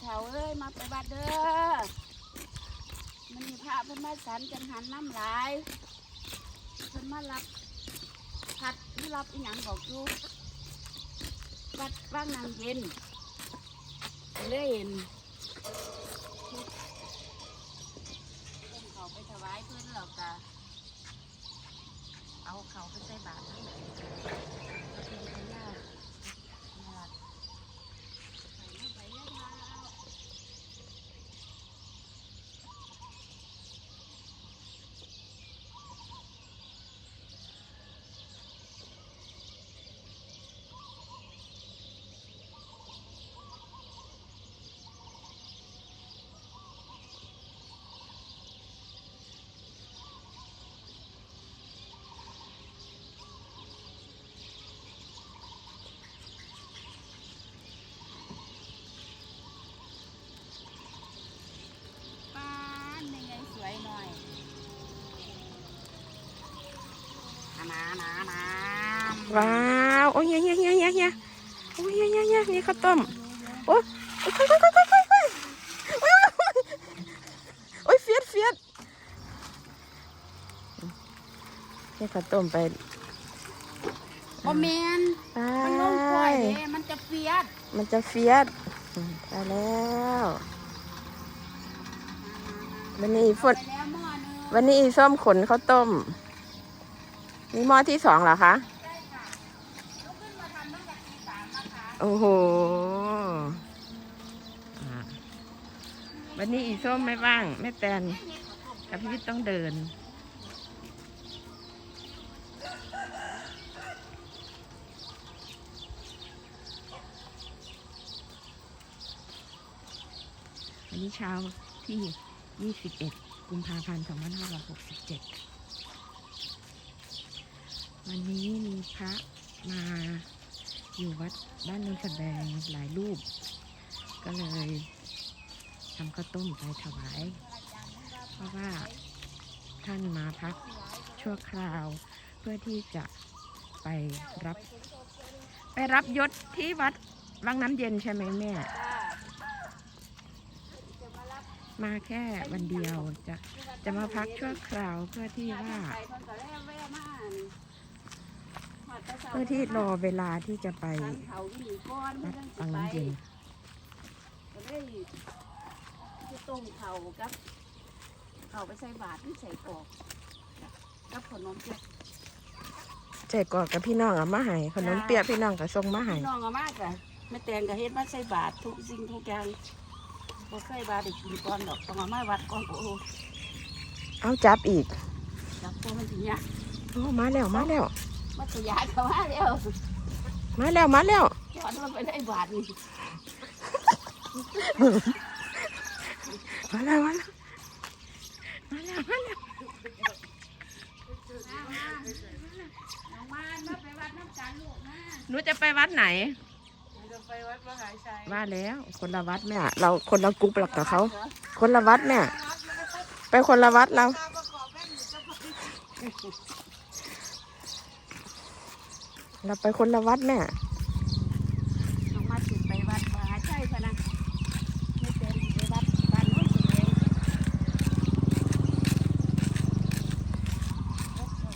เถาเอ้ยมาไปบัดเด้อมันมีพระเพิ่นมาสันจังหันน้ำหลายเพิ่นมารับพัดหรือรับอีหยังบอกอยู่วัดว่างนางเย็นเลยเห็น ว้าวโอ้ยเฮียเฮียเฮียเฮียเฮียโอ้ยเฮียเฮียเฮียนี่ข้าวต้มโอ้ยโอ้ยโอ้ยโอ้ยโอ้ยโอ้ยโอ้ยเฟียดเฟียดนี่ข้าวต้มไปโอเมนมันลงปล่อยเลยมันจะเฟียดมันจะเฟียดไปแล้ววันนี้ฝนวันนี้ส้มขนข้าวต้ม นี่หม้อที่สองเหรอคะได้ค่ะลุกขึ้นมาทำตั้งแต่ตีสามนะคะโอ้โหอะวันนี้อีส้มไม่ว่าง ไม่แตนกับพี่วิทย์ต้องเดิน วันนี้เช้าที่ 21 กุมภาพันธ์ 2567 วันนี้มีพระมาอยู่วัดบ้านนนสแบงหลายรูป ก็เลยทำข้าวต้มไปถวาย เพราะว่าท่านมาพักชั่วคราว เพื่อที่จะไปรับ ไปรับยศที่วัดวังน้ำเย็นใช่ไหมแม่ มาแค่วันเดียวจะจะมาพักชั่วคราวเพื่อที่ว่า เพิ่นก็แล้วแวะมาอั่นฮอดแต่ช้าเพื่อที่รอเวลาที่จะไปทางเขาอยู่นี่ก่อนวัดเพิ่นวังจังสิน้ำไปเย็นก็เลยจะต้มเขากับเขาไปใส่บาตรที่ใส่กรอกกับขนมเปี๊ยะใจกอดกับพี่น้องเอามาให้ขนมเปี๊ยะพี่น้องก็ส่งมาให้พี่น้องเอามากอะแม่แตงก็เฮ็ดมาใส่บาตรทุกสิ่งทุกอย่างบ่เคยบาตรได้กินก่อนดอกต้องเอามาวัดก่อนโอ้โหเอาจับอีกจับตัวมันสิเนี่ยากโอ้มาแล้วมาแล้ว มันจะยากเข้ามาแล้วมาแล้วมาแล้วจอดมันไปได้บาทนี่มาแล้วมาแล้วมาแล้วมาแล้วมามาน้องมานมาไปวัดน้ำกันลูกนะหนูจะไปวัดไหนจะไปวัดมหาชัยว่าแล้วคนละวัดแม่เราคนละกรุ๊ปหลักกับเขา คนละวัดแม่ไปคนละวัดเรา เราไปคนละวัดแม่